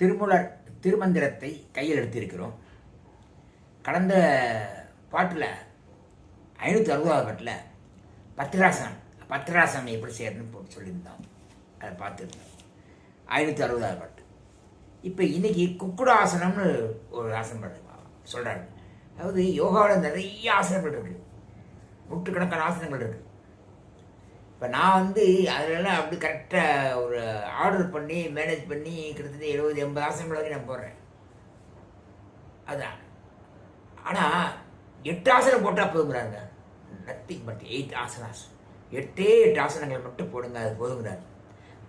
திருமுல திருமந்திரத்தை கையில் எடுத்திருக்கிறோம். கடந்த பாட்டில் ஐநூற்றி அறுபதாவது பாட்டில் பத்திராசனம் பத்திராசனம் எப்படி செய்யறதுன்னு போட்டு சொல்லியிருந்தோம் அதை பார்த்துருந்தோம். ஐநூற்றி அறுபதாவது பாட்டு. இப்போ இன்னைக்கு குக்குடாசனம்னு ஒரு ஆசனம் பண்ணுங்க சொல்கிறாரு அதாவது யோகாவில் நிறைய ஆசனங்கள் இருக்குது நூற்றுக்கணக்கான ஆசனங்கள் இருக்குது இப்போ நான் வந்து அதிலெல்லாம் அப்படி கரெக்டாக ஒரு ஆர்டர் பண்ணி மேனேஜ் பண்ணி கிட்டத்தட்ட எழுபது எண்பது ஆசனங்கள் வரைக்கும் நான் போடுறேன். அதுதான் ஆனால் எட்டு ஆசனம் போட்டால் போதுங்கிறாங்க. நத்திங் பட் எயிட் ஆசனாஸ் எட்டே எட்டு ஆசனங்கள் மட்டும் போடுங்க அது போதுங்கிறாரு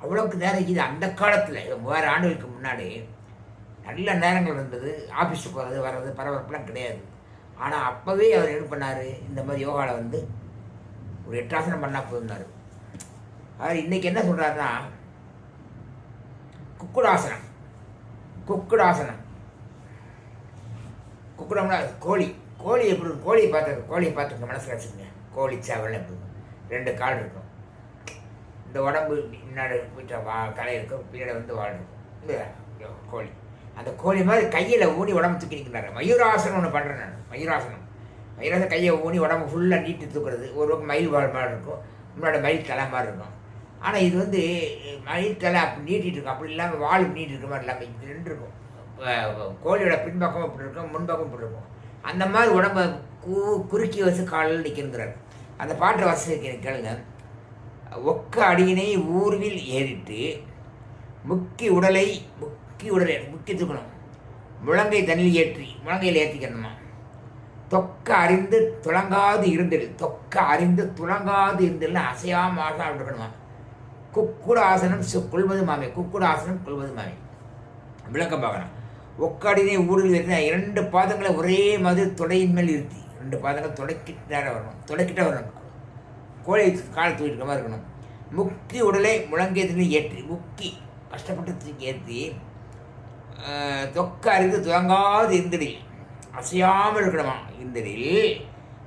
அவ்வளோக்கு நேரம் இது அந்த காலத்தில் மூவாயிரம் ஆண்டுகளுக்கு முன்னாடி நல்ல நேரங்கள் இருந்தது. ஆஃபீஸுக்கு போகிறது வர்றது பரபரப்புலாம் கிடையாது. ஆனால் அப்போவே அவர் என்ன பண்ணார்? இந்த மாதிரி யோகாவில் வந்து ஒரு எட்டு ஆசனம் பண்ணால் போதும்னாரு. அவர் இன்னைக்கு என்ன சொல்கிறாருன்னா குக்குடாசனம். குக்குடாசனம். குக்குடம்னா கோழி. கோழி எப்படி கோழியை பார்த்து கோழியை பார்த்துங்க மனசில் வச்சுக்கோங்க. கோழி சேவல் எப்படி ரெண்டு கால் இருக்கும். இந்த உடம்பு முன்னாடி போயிட்டு வா கலை இருக்கும் பின்னாடி வந்து வால் இருக்கும். இல்லையா கோழி. அந்த கோழி மாதிரி கையில் ஊனி உடம்பு தூக்கி நிற்கிறாரு மயூராசனம் ஒன்று பண்ணுறேன் நான். மயூராசனம். மயூராசனம் கையை ஊனி உடம்பு ஃபுல்லாக நீட்டி தூக்குறது. ஒரு பக்கம் மயில் வாழ் மாதிரி இருக்கும். முன்னாடி மயில் தலை மாதிரி இருக்கும். ஆனால் இது வந்து மயிர்த்தலை அப்படி நீட்டிட்டு இருக்கும் அப்படி இல்லாமல் வால் நீட்டி இருக்க மாதிரி இல்லாமல் இப்படி ரெண்டு இருக்கும். கோழியோட பின்பக்கம் இப்படி இருக்கும் முன்பக்கம் இப்படி இருக்கும். அந்த மாதிரி உடம்ப கூ குறுக்கி வச்சு காலில் நிற்கின்றார் அந்த பாட்டு வசதி கேளுங்க. ஒக்க அடியினை ஊர்வில் ஏறிட்டு முக்கி உடலை முக்கி உடலை முக்கி தூக்கணும். முழங்கை தண்ணில் ஏற்றி முழங்கையில் ஏற்றிக்கணுமா தொக்க அறிந்து துளங்காது இருந்தது தொக்க அறிந்து துளங்காது இருந்தல்னு அசையாமல் ஆசனம் இருக்கணுமா குக்குட ஆசனம் கொள்வது மாமே குக்குட ஆசனம் கொள்வது மாமே. விளக்கம் பார்க்கலாம் ஒக்காடினை ஊரில் இருக்கிற இரண்டு பாதங்களை ஒரே மாதிரி தொடையின் மேல் இருத்தி. ரெண்டு பாதங்கள் தொடக்கிட்டார வரணும். தொடக்கிட்ட வரணும். கோழி காலை தூக்கிட்டு மாதிரி இருக்கணும். முக்கி உடலை முழங்கியதில் ஏற்றி முக்கி கஷ்டப்பட்டு தூக்கி ஏற்றி தொக்க அறிந்து துவங்காது இந்திரில் அசையாமல் இருக்கணுமா? இந்திரில்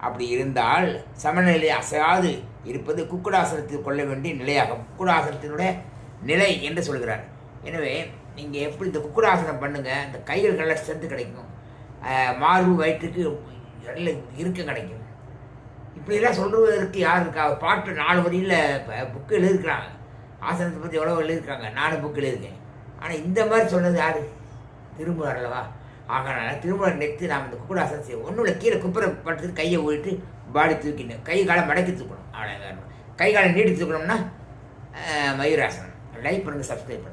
அப்படி இருந்தால் சமநிலை அசையாது. இருப்பது குக்குடாசனத்தில் கொள்ள வேண்டிய நிலையாகும். குக்குடாசனத்தினுடைய நிலை என்று சொல்கிறார். எனவே நீங்கள் எப்படி இந்த குக்குடாசனம் பண்ணுங்கள் இந்த கைகள் நல்ல ஸ்ட்ரென்த்து கிடைக்கும். மார்பு வயிற்றுக்கு நல்ல இருக்கம் கிடைக்கும். இப்படிலாம் சொல்வதற்கு யார் இருக்கா? பாட்டு நாலு வரியில் இப்போ புக்கு எழுதிருக்கிறாங்க ஆசனத்தை பற்றி எவ்வளோ எழுதியிருக்காங்க. நானும் புக்கு எழுதிருக்கேன் ஆனால் இந்த மாதிரி சொன்னது யார்? திரும்ப அல்லவா? ஆகனால திரும்ப நெத்து நாம் இந்த குக்குடாசனம் செய்வோம் ஒன்றும் இல்லை கீழே குப்புற படுத்துட்டு கையை ஊழிட்டு பாடி தூக்கிடணும் கை காலை மடக்கி தூக்கணும். அவ்வளோ கை காலை நீட்டி தூக்கணும்னா மயூராசனம். லைக் பண்ணுங்கள் சப்ஸ்கிரைப் பண்ணுங்கள்